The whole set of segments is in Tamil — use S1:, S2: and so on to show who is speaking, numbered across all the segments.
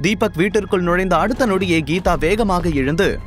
S1: தீபக் வீட்டிற்குள் நுழைந்த அடுத்த நொடியே கீதா வேகமாக எழுந்து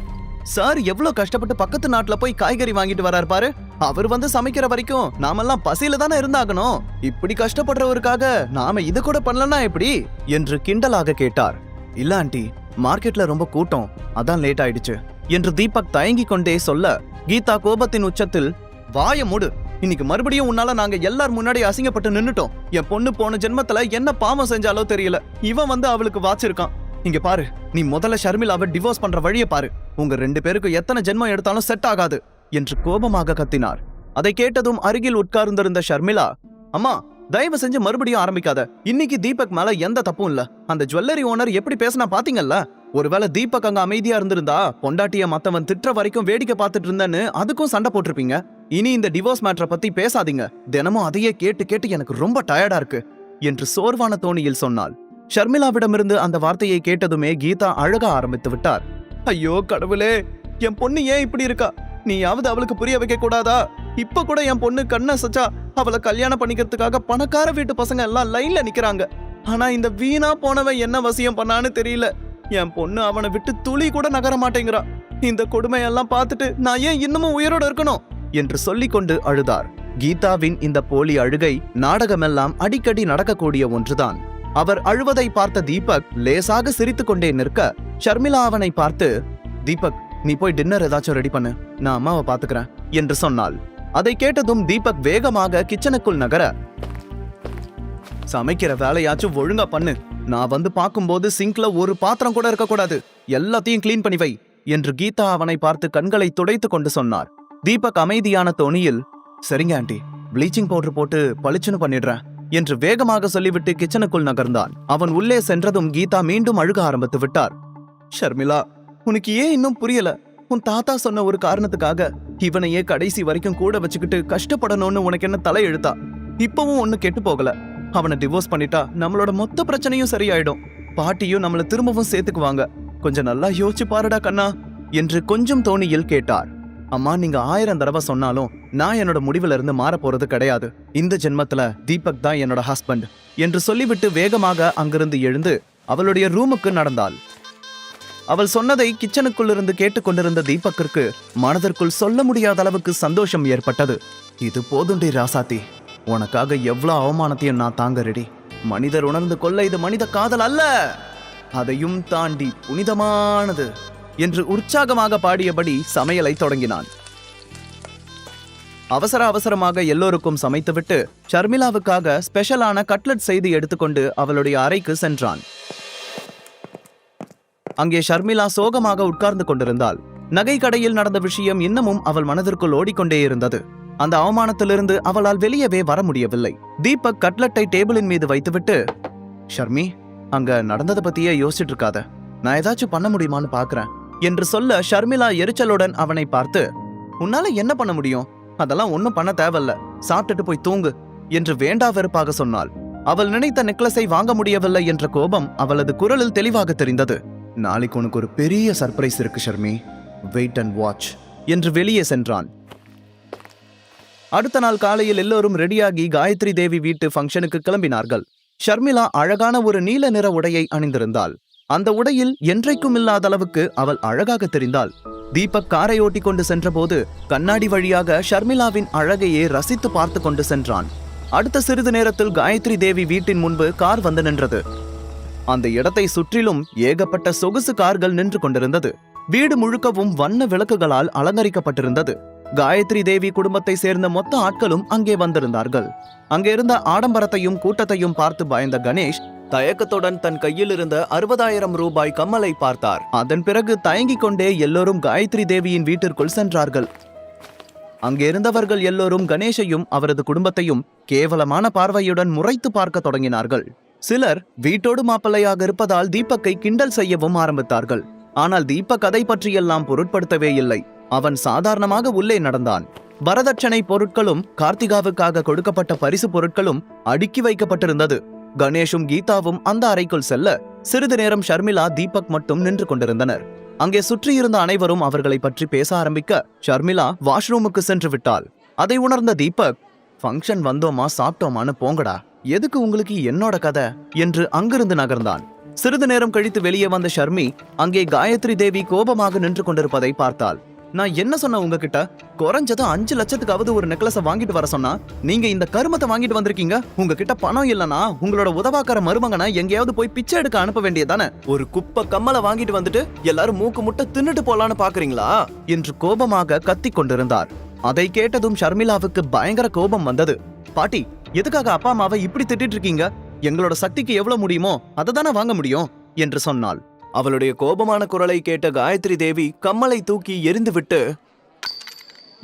S1: சார் எவ்வளவு கஷ்டப்பட்டு பக்கத்து நாட்டுல போய் காய்கறி வாங்கிட்டு வராரு பாரு. அவர் வந்து சமைக்கிற வரைக்கும் நாமெல்லாம் பசியில தானே இருந்தாகணும். இப்படி கஷ்டப்படுறவருக்காக நாம இது கூட பண்ணலன்னா எப்படி? என்று கிண்டலாக கேட்டார். இல்ல ஆண்டி மார்க்கெட்ல ரொம்ப கூட்டம். அதான் லேட் ஆயிடுச்சு. என்று தீபக் தயங்கிக் கொண்டே சொல்ல கீதா கோபத்தின் உச்சத்தில் வாய மூடு. இன்னைக்கு மறுபடியும் உன்னால நாங்க எல்லார் முன்னாடி அசிங்கப்பட்டு நின்னுட்டோம். என் பொண்ணு போன ஜென்மத்துல என்ன பாவம் செஞ்சாலோ தெரியல. இவன் வந்து அவளுக்கு வாச்சிருக்கான். இங்க பாரு நீ முதல்ல ஷர்மிளாவை டிவோர்ஸ் பண்ற வழியை பாரு. உங்க ரெண்டு பேருக்கு எத்தனை ஜென்மம் எடுத்தாலும் செட் ஆகாது என்று கோபமாக கத்தினார். அதை கேட்டதும் அருகில் உட்கார்ந்திருந்த ஷர்மிளா அம்மா தயவு செஞ்சு மறுபடியும் ஆரம்பிக்காத. இன்னைக்கு தீபக் மேல எந்த தப்பும் இல்ல. அந்த ஜுவல்லரி ஓனர் எப்படி பேசினா பாத்தீங்கல்ல? ஒருவேளை தீபக் அங்க அமைதியா இருந்திருந்தா பொண்டாட்டிய மத்தவன் திட்டுற வரைக்கும் வேடிக்கை பார்த்துட்டு இருந்தேன்னு அதுக்கும் சண்டை போட்டிருப்பீங்க. இனி இந்த டிவோர்ஸ் மேட்டரை பத்தி பேசாதீங்க. தினமும் அதையே கேட்டு கேட்டு எனக்கு ரொம்ப டயர்டா இருக்கு என்று சோர்வான தோணியில் சொன்னாள். ஷர்மிளாவிடமிருந்து அந்த வார்த்தையை கேட்டதுமே கீதா அழக ஆரம்பித்து விட்டார். ஐயோ கடவுளே என் பொண்ணு ஏன் இப்படி இருக்கா? நீயாவது அவளுக்கு புரிய வைக்க கூடாதா? இப்ப கூட என் பொண்ணு கண்ண சச்சா அவளை கல்யாணம் பண்ணிக்கிறதுக்காக பணக்கார வீட்டு பசங்க எல்லாம் லைன்ல நிக்கிறாங்க. ஆனா இந்த வீணா போனவன் என்ன வசியம் பண்ணான்னு தெரியல. என் பொண்ணு அவனை விட்டு துளி கூட நகர மாட்டேங்கிறா. இந்த கொடுமையெல்லாம் பார்த்துட்டு நான் ஏன் இன்னமும் உயிரோட இருக்கணும்? என்று சொல்லிக்கொண்டு அழுதார். கீதாவின் இந்த போலி அழுகை நாடகமெல்லாம் அடிக்கடி நடக்கக்கூடிய ஒன்றுதான். அவர் அழுவதை பார்த்த தீபக் லேசாக சிரித்துக் கொண்டே நிற்க ஷர்மிளா அவனை பார்த்து தீபக் நீ போய் டின்னர் ஏதாச்சும் ரெடி பண்ணு. நான் அம்மாவை பாத்துக்கிறேன் என்று சொன்னாள். அதை கேட்டதும் தீபக் வேகமாக கிச்சனுக்குள் நகர சமைக்கிற வேலையாச்சும் ஒழுங்கா பண்ணு. நான் வந்து பார்க்கும்போது சிங்க்ல ஒரு பாத்திரம் கூட இருக்கக்கூடாது. எல்லாத்தையும் கிளீன் பண்ணி வை என்று கீதா அவனை பார்த்து கண்களை துடைத்து கொண்டு சொன்னார். தீபக் அமைதியான தோணியில் சரிங்க ஆண்டி ப்ளீச்சிங் பவுடர் போட்டு பளிச்சுன்னு பண்ணிடுறேன் என்று வேகமாக சொல்லிவிட்டு கிச்சனுக்குள் நகர்ந்தான். அவன் உள்ளே சென்றதும் கீதா மீண்டும் அழுக ஆரம்பித்து விட்டார். ஷர்மிளா உனக்கு ஏன் இன்னும் புரியல? உன் தாத்தா சொன்ன ஒரு காரணத்துக்காக இவனையே கடைசி வரைக்கும் கூட வச்சுக்கிட்டு கஷ்டப்படணும்னு உனக்கு என்ன தலை எழுத்தா இப்பவும் ஒன்னு கெட்டு போகல. அவனை டிவோர்ஸ் பண்ணிட்டா நம்மளோட மொத்த பிரச்சனையும் சரியாயிடும். பாட்டியும் நம்மள திரும்பவும் சேர்த்துக்குவாங்க. கொஞ்சம் நல்லா யோசிச்சு பாருடா கண்ணா என்று கொஞ்சம் தோணியில் கேட்டார். அம்மா நீங்க ஆயிரம் தடவை சொன்னாலும் நான் என்னோட முடிவுல இருந்து மாற போறது கிடையாது. இந்த ஜென்மத்துல தீபக் தான் என்னோட ஹஸ்பண்ட் என்று சொல்லிவிட்டு வேகமாக அங்கிருந்து எழுந்து அவளுடைய ரூமுக்கு நடந்தாள். அவள் சொன்னதை கிச்சனுக்குள் இருந்து கேட்டுக்கொண்டிருந்த தீபக்கிற்கு மனதிற்குள் சொல்ல முடியாத அளவுக்கு சந்தோஷம் ஏற்பட்டது. இது போதுண்டி ராசாத்தி உனக்காக எவ்வளவு அவமானத்தையும் நான் தாங்க ரெடி மனிதர் உணர்ந்து கொள்ள இது மனித காதல் அல்ல. அதையும் தாண்டி புனிதமானது என்று உற்சாகமாக பாடியபடி சமையலை தொடங்கினான். அவசர அவசரமாக எல்லோருக்கும் சமைத்துவிட்டு ஷர்மிளாவுக்காக ஸ்பெஷலான கட்லட் செய்து எடுத்துக்கொண்டு அவளுடைய அறைக்கு சென்றான். அங்கே ஷர்மிளா சோகமாக உட்கார்ந்து கொண்டிருந்தாள். நகை கடையில் நடந்த விஷயம் இன்னமும் அவள் மனதிற்குள் ஓடிக்கொண்டே இருந்தது. அந்த அவமானத்திலிருந்து அவளால் வெளியவே வர முடியவில்லை. தீபக் கட்லட்டை டேபிளின் மீது வைத்துவிட்டு ஷர்மி அங்க நடந்ததை பத்தியே யோசிச்சுட்டு இருக்காத. நான் ஏதாச்சும் பண்ண முடியுமான்னு பாக்குறேன். என்று சொல்ல ஷர்மிளா எரிச்சலுடன் அவனை பார்த்து உன்னால என்ன பண்ண முடியும்? அதெல்லாம் ஒன்றும் பண்ண தேவையில்ல. சாப்பிட்டுட்டு போய் தூங்கு என்று வேண்டா வெறுப்பாக சொன்னாள். அவள் நினைத்த நெக்லஸை வாங்க முடியவில்லை என்ற கோபம் அவளது குரலில் தெளிவாக தெரிந்தது. நாளைக்கு உனக்கு ஒரு பெரிய சர்ப்ரைஸ் இருக்கு ஷர்மி. வெயிட் அண்ட் வாட்ச் என்று வெளியே சென்றான். அடுத்த நாள் காலையில் எல்லோரும் ரெடியாகி காயத்ரி தேவி வீட்டு ஃபங்க்ஷனுக்கு கிளம்பினார்கள். ஷர்மிளா அழகான ஒரு நீல நிற உடையை அணிந்திருந்தாள். அந்த உடையில் என்றைக்கும் இல்லாத அளவுக்கு அவள் அழகாக தெரிந்தாள். தீபக் காரை ஓட்டிக் கொண்டு சென்றபோது கண்ணாடி வழியாக ஷர்மிளாவின் அழகையே ரசித்து பார்த்து கொண்டு சென்றான். அடுத்த சிறிது நேரத்தில் காயத்ரி தேவி வீட்டின் முன்பு கார் வந்து நின்றது. அந்த இடத்தை சுற்றிலும் ஏகப்பட்ட சொகுசு கார்கள் நின்று கொண்டிருந்தது. வீடு முழுக்கவும் வண்ண விளக்குகளால் அலங்கரிக்கப்பட்டிருந்தது. காயத்ரி தேவி குடும்பத்தை சேர்ந்த மொத்த ஆட்களும் அங்கே வந்திருந்தார்கள். அங்கே இருந்த ஆடம்பரத்தையும் கூட்டத்தையும் பார்த்து பயந்த கணேஷ் தயக்கத்துடன் தன் கையில் இருந்த அறுபதாயிரம் ரூபாய் கம்மலை பார்த்தார். அதன் பிறகு தயங்கிக் கொண்டே எல்லோரும் காயத்ரி தேவியின் வீட்டிற்குள் சென்றார்கள். அங்கே இருந்தவர்கள் எல்லோரும் கணேஷையும் அவரது குடும்பத்தையும் கேவலமான பார்வையுடன் முறைத்து பார்க்க தொடங்கினார்கள். சிலர் வீட்டோடு மாப்பிள்ளையாக இருப்பதால் தீபக்கை கிண்டல் செய்யவும் ஆரம்பித்தார்கள். ஆனால் தீபக் அதை பற்றியெல்லாம் பொருட்படுத்தவே இல்லை. அவன் சாதாரணமாக உள்ளே நடந்தான். வரதட்சணை பொருட்களும் கார்த்திகாவுக்காக கொடுக்கப்பட்ட பரிசு பொருட்களும் அடுக்கி வைக்கப்பட்டிருந்தது. கணேஷும் கீதாவும் அந்த அறைக்குள் செல்ல சிறிது நேரம் ஷர்மிளா தீபக் மட்டும் நின்று கொண்டிருந்தனர். அங்கே சுற்றியிருந்த அனைவரும் அவர்களை பற்றி பேச ஆரம்பிக்க ஷர்மிளா வாஷ்ரூமுக்கு சென்று விட்டாள். அதை உணர்ந்த தீபக் ஃபங்க்ஷன் வந்தோமா சாப்பிட்டோமான்னு போங்கடா. எதுக்கு உங்களுக்கு என்னோட கதை? என்று அங்கிருந்து நகர்ந்தான். சிறிது நேரம் கழித்து வெளியே வந்த ஷர்மி அங்கே காயத்ரி தேவி கோபமாக நின்று கொண்டிருப்பதை பார்த்தாள். நான் என்ன சொன்ன உங்ககிட்ட? குறைஞ்சது அஞ்சு லட்சத்துக்காவது ஒரு நெக்லஸை வாங்கிட்டு வர சொன்னா நீங்க இந்த கருமத்தை வாங்கிட்டு வந்திருக்கீங்க? உங்ககிட்ட பணம் இல்லனா உங்களோட உதவாக்கார மருமகனை எங்கேயாவது போய் பிச்சை எடுக்க அனுப்ப வேண்டியதானே ஒரு குப்பை கம்மலை வாங்கிட்டு வந்துட்டு எல்லாரும் மூக்கு முட்டை தின்னுட்டு போலான்னு பாக்குறீங்களா? என்று கோபமாக கத்திக் கொண்டிருந்தார். அதை கேட்டதும் ஷர்மிளாவுக்கு பயங்கர கோபம் வந்தது. பாட்டி எதுக்காக அப்பா அம்மாவை இப்படி திட்டிட்டு இருக்கீங்க? எங்களோட சக்திக்கு எவ்வளவு முடியுமோ அதை தானே வாங்க முடியும்? என்று சொன்னாள். அவளுடைய கோபமான குரலை கேட்ட காயத்ரி தேவி கம்மலை தூக்கி எரிந்துவிட்டு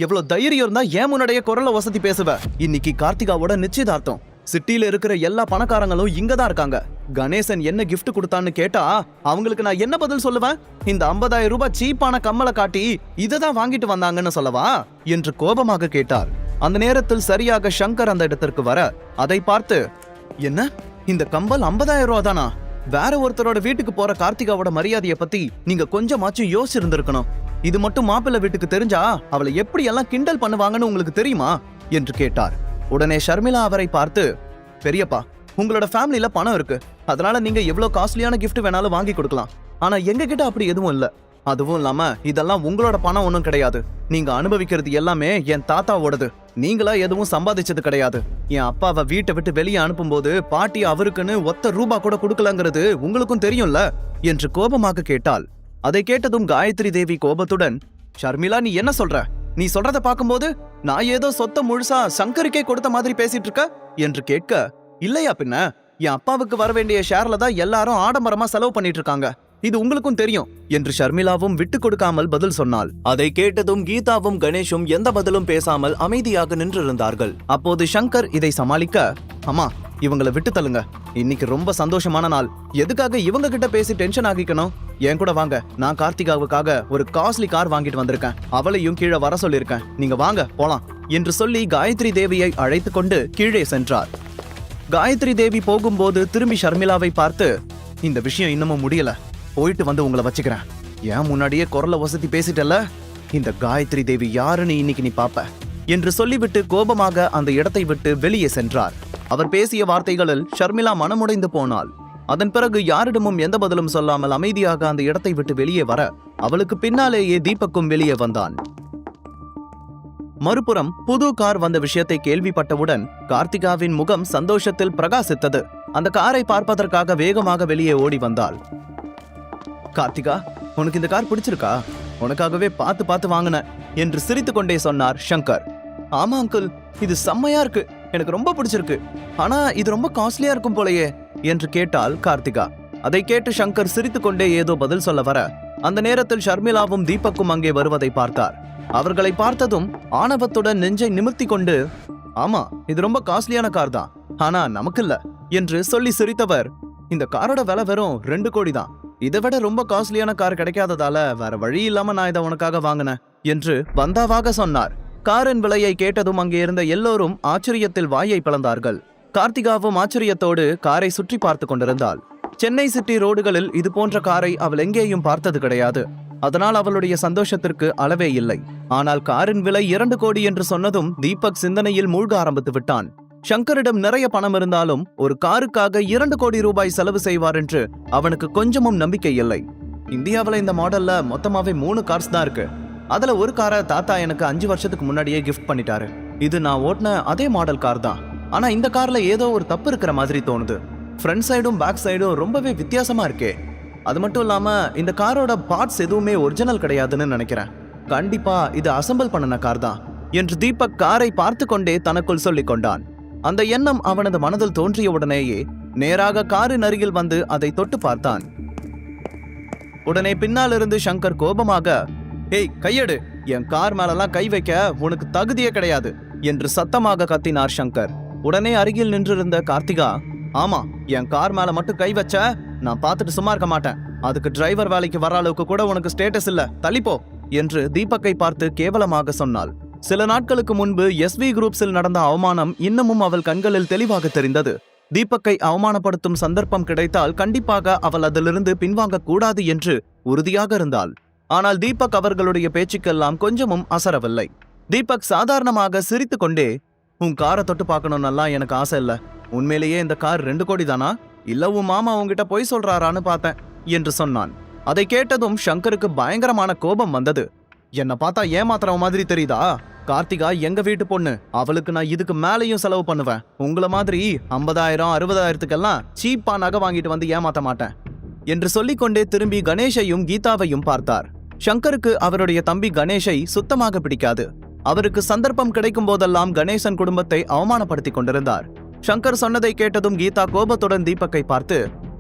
S1: எவ்வளவு தைரியம் இருந்தா ஏன் முன்னாடியே குரல வசதி பேசுவ? இன்னைக்கு கார்த்திகாவோட நிச்சயதார்த்தம். சிட்டியில இருக்கிற எல்லா பணக்காரங்களும் இங்க தான் இருக்காங்க. கணேசன் என்ன கிஃப்ட் கொடுத்தான்னு கேட்டா அவங்களுக்கு நான் என்ன பதில் சொல்லுவேன்? இந்த 50000 ரூபாய் சீப்பான கம்மலை காட்டி இதை தான் வாங்கிட்டு வந்தாங்கன்னு சொல்லவா? என்று கோபமாக கேட்டார் அந்த நேரத்தில் சரியாக சங்கர் அந்த இடத்திற்கு வர அதை பார்த்து என்ன? இந்த கம்பல் 50000 ரூபா தானா? வேற ஒருத்தரோட வீட்டுக்கு போற கார்த்திகாவோட மரியாதையை பத்தி நீங்க கொஞ்சமாச்சும் யோசிச்சிருந்திருக்கணும். இது மட்டும் மாப்பிள்ளை வீட்டுக்கு தெரிஞ்சா அவளை எப்படி எல்லாம் கிண்டல் பண்ணுவாங்கன்னு உங்களுக்கு தெரியுமா? என்று கேட்டார். உடனே ஷர்மிளா அவரை பார்த்து பெரியப்பா உங்களோட ஃபேமிலியில பணம் இருக்கு. அதனால நீங்க எவ்வளவு காஸ்ட்லியான கிஃப்ட் வேணாலும் வாங்கி கொடுக்கலாம். ஆனா எங்க கிட்ட அப்படி எதுவும் இல்ல. அதுவும் இல்லாம இதெல்லாம் உங்களோட பணம் ஒன்றும் கிடையாது. நீங்க அனுபவிக்கிறது எல்லாமே என் தாத்தாவோடது. நீங்களா எதுவும் சம்பாதிச்சது கிடையாது. என் அப்பாவை வீட்டை விட்டு வெளியே அனுப்பும்போது பாட்டி அவருக்குன்னு ஒத்த ரூபா கூட கொடுக்கலங்கிறது உங்களுக்கும் தெரியும்ல? என்று கோபமாக கேட்டாள். அதை கேட்டதும் காயத்ரி தேவி கோபத்துடன் ஷர்மிளா நீ என்ன சொல்ற? நீ சொல்றத பார்க்கும்போது நான் ஏதோ சொத்த முழுசா சங்கருக்கே கொடுத்த மாதிரி பேசிட்டு இருக்க? என்று கேட்க இல்லையா பின்ன? என் அப்பாவுக்கு வர வேண்டிய ஷேர்ல தான் எல்லாரும் ஆடம்பரமா செலவு பண்ணிட்டு இருக்காங்க. இது உங்களுக்கும் தெரியும் என்று ஷர்மிளாவும் விட்டு கொடுக்காமல் பதில் சொன்னாள். அதை கேட்டதும் கீதாவும் கணேஷும் எந்த பதிலும் பேசாமல் அமைதியாக நின்றிருந்தார்கள். அப்போது சங்கர் இதை சமாளிக்க அம்மா இவங்கள விட்டு தள்ளுங்க. இன்னைக்கு ரொம்ப சந்தோஷமான நாள். எதுக்காக இவங்க கிட்ட பேசி டென்ஷன் ஆகிக்கணும்? என் கூட வாங்க. நான் கார்த்திகாவுக்காக ஒரு காஸ்ட்லி கார் வாங்கிட்டு வந்திருக்கேன். அவளையும் கீழே வர சொல்லியிருக்கேன். நீங்க வாங்க போலாம். என்று சொல்லி காயத்ரி தேவியை அழைத்து கொண்டு கீழே சென்றார். காயத்ரி தேவி போகும்போது திரும்பி ஷர்மிளாவை பார்த்து இந்த விஷயம் இன்னமும் முடியல. போயிட்டு வந்து உங்களை வச்சுக்கிறேன். ஏன் முன்னாடியே குரலை வசதி பேசிட்டல இந்த காயத்ரி தேவி யாருன்னு இன்னைக்கு நீ பாப்ப. என்று சொல்லிவிட்டு கோபமாக அந்த இடத்தை விட்டு வெளியே சென்றார். அவர் பேசிய வார்த்தைகளில் ஷர்மிளா மனமுடைந்து போனாள். அதன் பிறகு யாரிடமும் எந்த பதிலும் சொல்லாமல் அமைதியாக அந்த இடத்தை விட்டு வெளியே வர அவளுக்கு பின்னாலேயே தீபக்கும் வெளியே வந்தான். மறுபுறம் புது கார் வந்த விஷயத்தை கேள்விப்பட்டவுடன் கார்த்திகாவின் முகம் சந்தோஷத்தில் பிரகாசித்தது. அந்த காரை பார்ப்பதற்காக வேகமாக வெளியே ஓடி வந்தாள். கார்த்திகா உனக்கு இந்த கார் பிடிச்சிருக்கா? உனக்காகவே பார்த்து பார்த்து வாங்கினேன் என்று சிரித்து கொண்டே சொன்னார் ஷங்கர் ஆமா அங்கிள் இது செம்மையா இருக்கு. எனக்கு ரொம்ப பிடிச்சிருக்கு. ஆனா இது ரொம்ப காஸ்ட்லியா இருக்கும் போலயே என்று கேட்டால் கார்த்திகா. அதை கேட்டு சங்கர் சிரித்துக்கொண்டே ஏதோ பதில் சொல்ல வர அந்த நேரத்தில் ஷர்மிளாவும் தீபக்கும் அங்கே வருவதை பார்த்தார். அவர்களை பார்த்ததும் ஆணவத்துடன் நெஞ்சை நிமிர்த்தி கொண்டு ஆமா இது ரொம்ப காஸ்ட்லியான கார் தான். ஆனா நமக்கு இல்ல என்று சொல்லி சிரித்தவர். இந்த காரோட விலை வெறும் ரெண்டு கோடி தான். இதை விட ரொம்ப காஸ்ட்லியான கார் கிடைக்காததால வேற வழி இல்லாம நான் இதை உனக்காக வாங்கினேன் என்று வந்தாவாக சொன்னார். காரின் விலையை கேட்டதும் அங்கே இருந்த எல்லோரும் ஆச்சரியத்தில் வாயை பிளந்தார்கள். கார்த்திகாவும் ஆச்சரியத்தோடு காரை சுற்றி பார்த்து கொண்டிருந்தாள். சென்னை சிட்டி ரோடுகளில் இது போன்ற காரை அவள் எங்கேயும் பார்த்தது கிடையாது. அதனால் அவளுடைய சந்தோஷத்திற்கு அளவே இல்லை. ஆனால் காரின் விலை இரண்டு கோடி என்று சொன்னதும் தீபக் சிந்தனையில் மூழ்க ஆரம்பித்து விட்டான். சங்கரிடம் நிறைய பணம் இருந்தாலும் ஒரு காருக்காக இரண்டு கோடி ரூபாய் செலவு செய்வார் என்று அவனுக்கு கொஞ்சமும் நம்பிக்கை இல்லை. இந்தியாவில் இந்த மாடல்ல மொத்தமாவே மூணு கார்ஸ் தான் இருக்கு. அதுல ஒரு காரை தாத்தா எனக்கு அஞ்சு வருஷத்துக்கு முன்னாடியே கிஃப்ட் பண்ணிட்டாரு. இது நான் ஓட்டின அதே மாடல் கார் தான். ஆனா இந்த கார்ல ஏதோ ஒரு தப்பு இருக்கிற மாதிரி தோணுது. ஃப்ரண்ட் சைடும் பேக் சைடும் ரொம்பவே வித்தியாசமா இருக்கே. அது மட்டும் இல்லாம இந்த காரோட பார்ட்ஸ் எதுவுமே ஒரிஜினல் கிடையாதுன்னு நினைக்கிறேன். கண்டிப்பா இது அசம்பிள் பண்ணின கார் தான். என்று தீபக் காரை பார்த்து கொண்டே தனக்குள் சொல்லிக் கொண்டான். அந்த எண்ணம் அவனது மனதில் தோன்றிய உடனேயே நேராக காரின் அருகில் வந்து அதை தொட்டு பார்த்தான். உடனே பின்னாலிருந்து சங்கர் கோபமாக ஏய் கையெடு. என் கார் மேலெல்லாம் கை வைக்க உனக்கு தகுதியே கிடையாது என்று சத்தமாக கத்தினார் சங்கர். உடனே அருகில் நின்றிருந்த கார்த்திகா ஆமா என் கார் மேல மட்டும் கை வச்ச நான் பார்த்துட்டு சும்மா இருக்க மாட்டேன். அதுக்கு டிரைவர் வேலைக்கு வர அளவுக்கு கூட உனக்கு ஸ்டேட்டஸ் இல்ல. தள்ளிப்போ என்று தீபக்கை பார்த்து கேவலமாக சொன்னாள். சில நாட்களுக்கு முன்பு எஸ்வி குரூப்ஸில் நடந்த அவமானம் இன்னமும் அவள் கண்களில் தெளிவாக தெரிந்தது. தீபக்கை அவமானப்படுத்தும் சந்தர்ப்பம் கிடைத்தால் கண்டிப்பாக அவள் அதிலிருந்து பின்வாங்க கூடாது என்று உறுதியாக இருந்தாள். ஆனால் தீபக் அவர்களுடைய பேச்சுக்கெல்லாம் கொஞ்சமும் அசரவில்லை. தீபக் சாதாரணமாக சிரித்து கொண்டே உன் காரை தொட்டு பார்க்கணும்னெல்லாம் எனக்கு ஆசை இல்ல. உண்மையிலேயே இந்த கார் ரெண்டு கோடி தானா? இல்ல உன் மாமா உங்ககிட்ட பொய் சொல்றாரான்னு பார்த்தேன் என்று சொன்னான். அதை கேட்டதும் ஷங்கருக்கு பயங்கரமான கோபம் வந்தது. என்னை பார்த்தா ஏமாத்துறவ மாதிரி தெரியுதா? கார்த்திகா எங்க வீட்டு பொண்ணு அவளுக்கு நான் இதுக்கு மேலேயும் செலவு பண்ணுவேன். உங்களை மாதிரி ஐம்பதாயிரம் அறுபதாயிரத்துக்கெல்லாம் சீப்பா நகை வாங்கிட்டு வந்து ஏமாத்த மாட்டேன். என்று சொல்லிக்கொண்டே திரும்பி கணேஷையும் கீதாவையும் பார்த்தார். சங்கருக்கு அவருடைய தம்பி கணேஷை சுத்தமாக பிடிக்காது. அவருக்கு சந்தர்ப்பம் கிடைக்கும் போதெல்லாம் கணேசன் குடும்பத்தை அவமானப்படுத்திக் கொண்டிருந்தார். சங்கர் சொன்னதை கேட்டதும் கீதா கோபத்துடன் தீபக்கை பார்த்து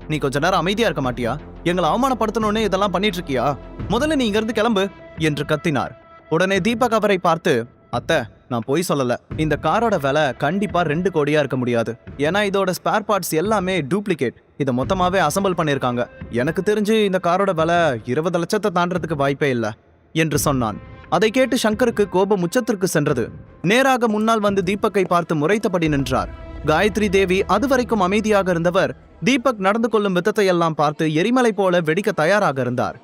S1: நீ கொஞ்ச நேரம் அமைதியா இருக்க மாட்டியா? எங்களை அவமானப்படுத்தணும்னு இதெல்லாம் பண்ணிட்டு இருக்கியா? முதல்ல நீ இங்கிருந்து கிளம்பு என்று கத்தினார். உடனே தீபக் அவரை பார்த்து அத்தை நான் பொய் சொல்லலை. இந்த காரோட விலை கண்டிப்பாக ரெண்டு கோடியாக இருக்க முடியாது. ஏன்னா இதோட ஸ்பேர் பார்ட்ஸ் எல்லாமே டூப்ளிகேட் இதை மொத்தமாகவே அசம்பிள் பண்ணியிருக்காங்க. எனக்கு தெரிஞ்சு இந்த காரோட விலை இருபது லட்சத்தை தாண்டறதுக்கு வாய்ப்பே இல்லை என்று சொன்னான். அதை கேட்டு சங்கருக்கு கோபம் உச்சத்திற்கு சென்றது. நேராக முன்னால் வந்து தீபக்கை பார்த்து முறைத்தபடி நின்றார். காயத்ரி தேவி அதுவரைக்கும் அமைதியாக இருந்தவர் தீபக் நடந்து கொள்ளும் விதத்தை எல்லாம் பார்த்து எரிமலை போல வெடிக்க தயாராக இருந்தார்.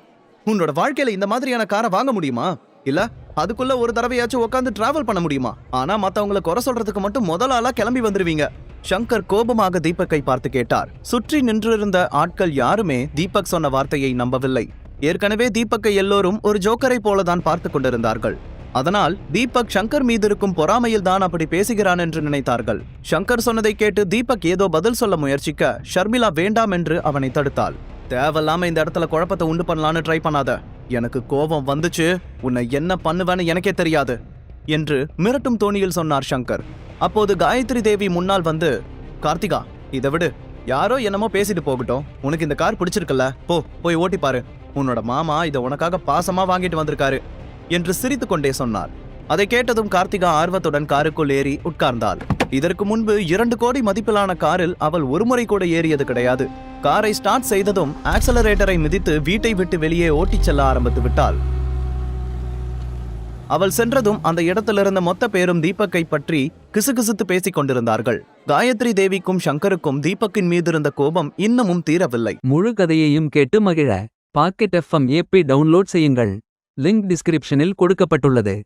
S1: உன்னோட வாழ்க்கையில இந்த மாதிரியான காரை வாங்க முடியுமா? இல்ல அதுக்குள்ள ஒரு தடவையாச்சும் உட்காந்து டிராவல் பண்ண முடியுமா? ஆனா மற்றவங்கள குறை சொல்றதுக்கு மட்டும் முதல் ஆளா கிளம்பி வந்துருவீங்க. சங்கர் கோபமாக தீபக்கை பார்த்து கேட்டார். சுற்றி நின்றிருந்த ஆட்கள் யாருமே தீபக் சொன்ன வார்த்தையை நம்பவில்லை. ஏற்கனவே தீபக்கை எல்லோரும் ஒரு ஜோக்கரை போலதான் பார்த்து கொண்டிருந்தார்கள். அதனால் தீபக் சங்கர் மீது இருக்கும் பொறாமையில் தான் அப்படி பேசுகிறான் என்று நினைத்தார்கள். சங்கர் சொன்னதை கேட்டு தீபக் ஏதோ பதில் சொல்ல முயற்சிக்க ஷர்மிளா வேண்டாம் என்று அவனை தடுத்தாள். தேவையில்லாம இந்த இடத்துல குழப்பத்தை உண்டு பண்ணலான்னு ட்ரை பண்ணாத. எனக்கு கோபம் வந்துச்சு. உன்னை என்ன பண்ணுவேன்னு எனக்கே தெரியாது என்று மிரட்டும் தோணியில் சொன்னார் சங்கர். அப்போது காயத்ரி தேவி முன்னால் வந்து கார்த்திகா இதை விடு. யாரோ என்னமோ பேசிட்டு போகட்டும். உனக்கு இந்த கார் பிடிச்சிருக்குல்ல. போ போய் ஓட்டி பாரு. உன்னோட மாமா இதை உனக்காக பாசமா வாங்கிட்டு வந்திருக்காரு என்று சிரித்து கொண்டே சொன்னார். அதை கேட்டதும் கார்த்திகா ஆர்வத்துடன் காருக்குள் ஏறி உட்கார்ந்தாள். இதற்கு முன்பு இரண்டு கோடி மதிப்பிலான காரில் அவள் ஒருமுறை கூட ஏறியது கிடையாது. காரை ஸ்டார்ட் செய்ததும் ஆக்சலரேட்டரை மிதித்து வீட்டை விட்டு வெளியே ஓட்டிச் செல்ல ஆரம்பித்து விட்டாள். அவள் சென்றதும் அந்த இடத்திலிருந்த மொத்த பேரும் தீபக்கை பற்றி கிசுகிசுத்து பேசிக் கொண்டிருந்தார்கள். காயத்ரி தேவிக்கும் சங்கருக்கும் தீபக்கின் மீது இருந்த கோபம் இன்னமும் தீரவில்லை.
S2: முழு கதையையும் கேட்டு மகிழ. பாக்கெட் எஃப்எம் ஏபி டவுன்லோட் செய்யுங்கள். லிங்க் டிஸ்கிரிப்ஷனில் கொடுக்கப்பட்டுள்ளது.